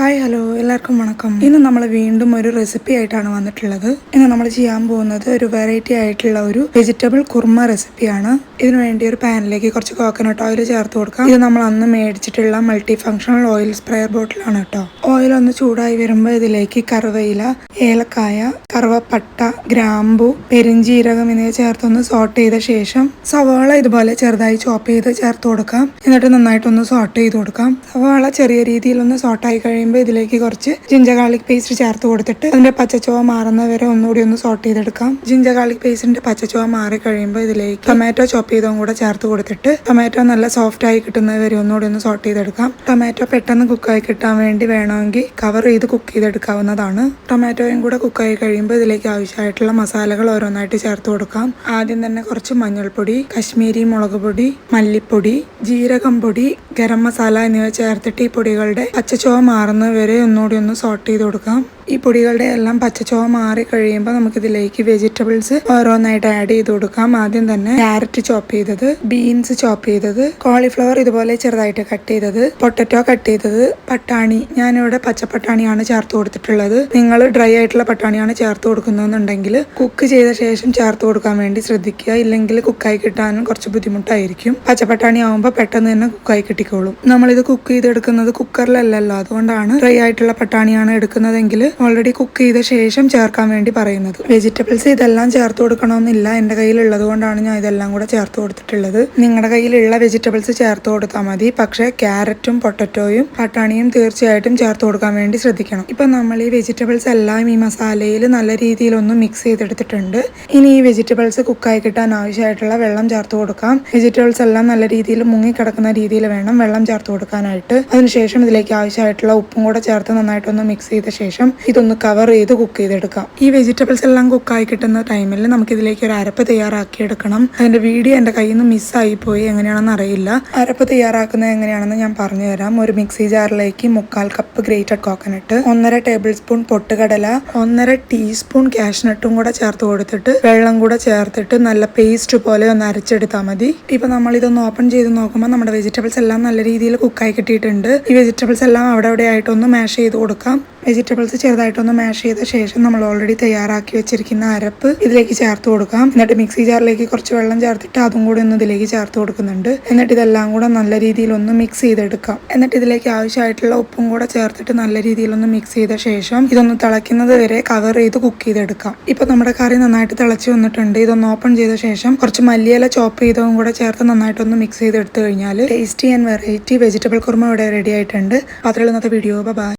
Hi hello. എല്ലാവർക്കും വണക്കം. ഇന്ന് നമ്മൾ വീണ്ടും ഒരു റെസിപ്പി ആയിട്ടാണ് വന്നിട്ടുള്ളത്. ഇന്ന് നമ്മൾ ചെയ്യാൻ പോകുന്നത് ഒരു വെറൈറ്റി ആയിട്ടുള്ള ഒരു വെജിറ്റബിൾ കുർമ റെസിപ്പിയാണ് ഇതിനു വേണ്ടി ഒരു പാനിലേക്ക് കുറച്ച് കോക്കനട്ട് ഓയിൽ ചേർത്ത് കൊടുക്കാം. ഇത് നമ്മൾ അന്ന് മേടിച്ചിട്ടുള്ള മൾട്ടി ഫങ്ഷണൽ ഓയിൽ സ്പ്രെയർ ബോട്ടിലാണ് കേട്ടോ. ഓയിൽ ഒന്ന് ചൂടായി വരുമ്പോൾ ഇതിലേക്ക് കറുവയില ഏലക്കായ കറുവപ്പട്ട ഗ്രാമ്പു പെരിഞ്ചീരകം എന്നിവ ചേർത്തൊന്ന് സോട്ട് ചെയ്ത ശേഷം സവാള ഇതുപോലെ ചെറുതായി ചോപ്പ് ചെയ്ത് ചേർത്ത് കൊടുക്കാം. എന്നിട്ട് നന്നായിട്ടൊന്ന് സോട്ട് ചെയ്ത് കൊടുക്കാം. സവാള ചെറിയ രീതിയിൽ ഒന്ന് സോട്ടായി കഴിയുമ്പോൾ ഇതിലേക്ക് കുറച്ച് ജിഞ്ചർ ഗാർലിക് പേസ്റ്റ് ചേർത്ത് കൊടുത്തിട്ട് അതിന്റെ പച്ചച്ചുവ മാറുന്നവരെ ഒന്നുകൂടി ഒന്ന് സോട്ട് ചെയ്തെടുക്കാം. ജിഞ്ചർ ഗാർലിക് പേസ്റ്റിന്റെ പച്ചച്ചുവ മാറി കഴിയുമ്പോൾ ഇതിലേക്ക് ടൊമാറ്റോ ചോപ്പ് ചെയ്തതും കൂടെ ചേർത്ത് കൊടുത്തിട്ട് ടൊമാറ്റോ നല്ല സോഫ്റ്റ് ആയി കിട്ടുന്നവരെ ഒന്നുകൂടി ഒന്ന് സോട്ട് ചെയ്തെടുക്കാം. ടൊമാറ്റോ പെട്ടെന്ന് കുക്കായി കിട്ടാൻ വേണ്ടി വേണമെങ്കിൽ കവർ ചെയ്ത് കുക്ക് ചെയ്തെടുക്കാവുന്നതാണ്. ടൊമാറ്റോയും കൂടെ കുക്കായി കഴിയുമ്പോൾ ഇതിലേക്ക് ആവശ്യമായിട്ടുള്ള മസാലകൾ ഓരോന്നായിട്ട് ചേർത്ത് കൊടുക്കാം. ആദ്യം തന്നെ കുറച്ച് മഞ്ഞൾപ്പൊടി കശ്മീരി മുളക് പൊടി മല്ലിപ്പൊടി ജീരകം പൊടി ഗരം മസാല എന്നിവ ചേർത്തിട്ട് ഈ പൊടികളുടെ പച്ചച്ചുവ മാറുന്നത് വരെ ഒന്നുകൂടി ഒന്ന് സോട്ട് ചെയ്ത് കൊടുക്കാം. ഈ പൊടികളുടെ എല്ലാം പച്ചച്ചുവ മാറി കഴിയുമ്പോൾ നമുക്ക് ഇതിലേക്ക് വെജിറ്റബിൾസ് ഓരോന്നായിട്ട് ആഡ് ചെയ്ത് കൊടുക്കാം. ആദ്യം തന്നെ ക്യാരറ്റ് ചോപ്പ് ചെയ്തത് ബീൻസ് ചോപ്പ് ചെയ്തത് കോളിഫ്ലവർ ഇതുപോലെ ചെറുതായിട്ട് കട്ട് ചെയ്തത് പൊട്ടറ്റോ കട്ട് ചെയ്തത് പട്ടാണി. ഞാനിവിടെ പച്ചപ്പട്ടാണിയാണ് ചേർത്ത് കൊടുത്തിട്ടുള്ളത്. നിങ്ങൾ ഡ്രൈ ആയിട്ടുള്ള പട്ടാണിയാണ് ചേർത്ത് കൊടുക്കുന്നതെന്നുണ്ടെങ്കിൽ കുക്ക് ചെയ്ത ശേഷം ചേർത്ത് കൊടുക്കാൻ വേണ്ടി ശ്രദ്ധിക്കുക. ഇല്ലെങ്കിൽ കുക്കായി കിട്ടാനും കുറച്ച് ബുദ്ധിമുട്ടായിരിക്കും. പച്ചപ്പട്ടാണി ആവുമ്പോൾ പെട്ടെന്ന് തന്നെ കുക്കായി കിട്ടിക്കോളും. നമ്മളിത് കുക്ക് ചെയ്തെടുക്കുന്നത് കുക്കറിലല്ലല്ലോ അതുകൊണ്ടാണ് ഡ്രൈ ആയിട്ടുള്ള പട്ടാണിയാണ് എടുക്കുന്നതെങ്കിൽ ഓൾറെഡി കുക്ക് ചെയ്ത ശേഷം ചേർക്കാൻ വേണ്ടി പറയുന്നത്. വെജിറ്റബിൾസ് ഇതെല്ലാം ചേർത്ത് കൊടുക്കണമെന്നില്ല. എന്റെ കയ്യിലുള്ളത് കൊണ്ടാണ് ഞാൻ ഇതെല്ലാം കൂടെ ചേർത്ത് കൊടുത്തിട്ടുള്ളത്. നിങ്ങളുടെ കയ്യിലുള്ള വെജിറ്റബിൾസ് ചേർത്ത് കൊടുത്താൽ മതി. പക്ഷേ ക്യാരറ്റും പൊട്ടറ്റോയും പട്ടാണിയും തീർച്ചയായിട്ടും ചേർത്ത് കൊടുക്കാൻ വേണ്ടി ശ്രദ്ധിക്കണം. ഇപ്പം നമ്മൾ ഈ വെജിറ്റബിൾസ് എല്ലാം ഈ മസാലയിൽ നല്ല രീതിയിലൊന്ന് മിക്സ് ചെയ്തെടുത്തിട്ടുണ്ട്. ഇനി ഈ വെജിറ്റബിൾസ് കുക്കായി കിട്ടാൻ ആവശ്യമായിട്ടുള്ള വെള്ളം ചേർത്ത് കൊടുക്കാം. വെജിറ്റബിൾസ് എല്ലാം നല്ല രീതിയിൽ മുങ്ങിക്കിടക്കുന്ന രീതിയിൽ വേണം വെള്ളം ചേർത്ത് കൊടുക്കാനായിട്ട്. അതിനുശേഷം ഇതിലേക്ക് ആവശ്യമായിട്ടുള്ള ഉപ്പും കൂടെ ചേർത്ത് നന്നായിട്ടൊന്ന് മിക്സ് ചെയ്ത ശേഷം ഇതൊന്ന് കവർ ചെയ്ത് കുക്ക് ചെയ്തെടുക്കാം. ഈ വെജിറ്റബിൾസ് എല്ലാം കുക്കായി കിട്ടുന്ന ടൈമിൽ നമുക്ക് ഇതിലേക്ക് ഒരു അരപ്പ് തയ്യാറാക്കി എടുക്കണം അതിന്റെ വീഡിയോ എന്റെ കയ്യിൽ നിന്ന് മിസ്സായി പോയി എങ്ങനെയാണെന്ന് അറിയില്ല. അരപ്പ് തയ്യാറാക്കുന്നത് എങ്ങനെയാണെന്ന് ഞാൻ പറഞ്ഞു തരാം. ഒരു മിക്സി ജാറിലേക്ക് മുക്കാൽ കപ്പ് ഗ്രേറ്റഡ് കോക്കനട്ട് ഒന്നര ടേബിൾ സ്പൂൺ പൊട്ടുകടല ഒന്നര ടീസ്പൂൺ കാഷ്നട്ടും കൂടെ ചേർത്ത് കൊടുത്തിട്ട് വെള്ളം കൂടെ ചേർത്തിട്ട് നല്ല പേസ്റ്റ് പോലെ ഒന്ന് അരച്ചെടുത്താൽ മതി. ഇപ്പൊ നമ്മൾ ഇതൊന്ന് ഓപ്പൺ ചെയ്ത് നോക്കുമ്പോൾ നമ്മുടെ വെജിറ്റബിൾസ് എല്ലാം നല്ല രീതിയിൽ കുക്കായി കിട്ടിയിട്ടുണ്ട്. ഈ വെജിറ്റബിൾസ് എല്ലാം അവിടെ ആയിട്ടൊന്ന് മാഷ് ചെയ്ത് കൊടുക്കാം. വെജിറ്റബിൾസ് ചെറുതായിട്ടൊന്ന് മാഷ് ചെയ്ത ശേഷം നമ്മൾ ഓൾറെഡി തയ്യാറാക്കി വെച്ചിരിക്കുന്ന അരപ്പ് ഇതിലേക്ക് ചേർത്ത് കൊടുക്കാം. എന്നിട്ട് മിക്സി ജാറിലേക്ക് കുറച്ച് വെള്ളം ചേർത്തിട്ട് അതും കൂടി ഒന്ന് ഇതിലേക്ക് ചേർത്ത് കൊടുക്കുന്നുണ്ട്. എന്നിട്ട് ഇതെല്ലാം കൂടെ നല്ല രീതിയിൽ ഒന്ന് മിക്സ് ചെയ്തെടുക്കാം. എന്നിട്ട് ഇതിലേക്ക് ആവശ്യമായിട്ടുള്ള ഉപ്പും കൂടെ ചേർത്തിട്ട് നല്ല രീതിയിൽ ഒന്ന് മിക്സ് ചെയ്ത ശേഷം ഇതൊന്ന് തിളയ്ക്കുന്നത് വരെ കവർ ചെയ്ത് കുക്ക് ചെയ്തെടുക്കാം. ഇപ്പൊ നമ്മുടെ കറി നന്നായിട്ട് തിളച്ച് വന്നിട്ടുണ്ട്. ഇതൊന്ന് ഓപ്പൺ ചെയ്ത ശേഷം കുറച്ച് മല്ലിയില ചോപ്പ് ചെയ്തതും കൂടെ ചേർത്ത് നന്നായിട്ടൊന്ന് മിക്സ് ചെയ്തെടുത്തു കഴിഞ്ഞാൽ tasty and variety vegetable kurma ഇവിടെ റെഡി ആയിട്ടുണ്ട്. അത്രയുള്ള ഇന്നത്തെ വീഡിയോ ബൈ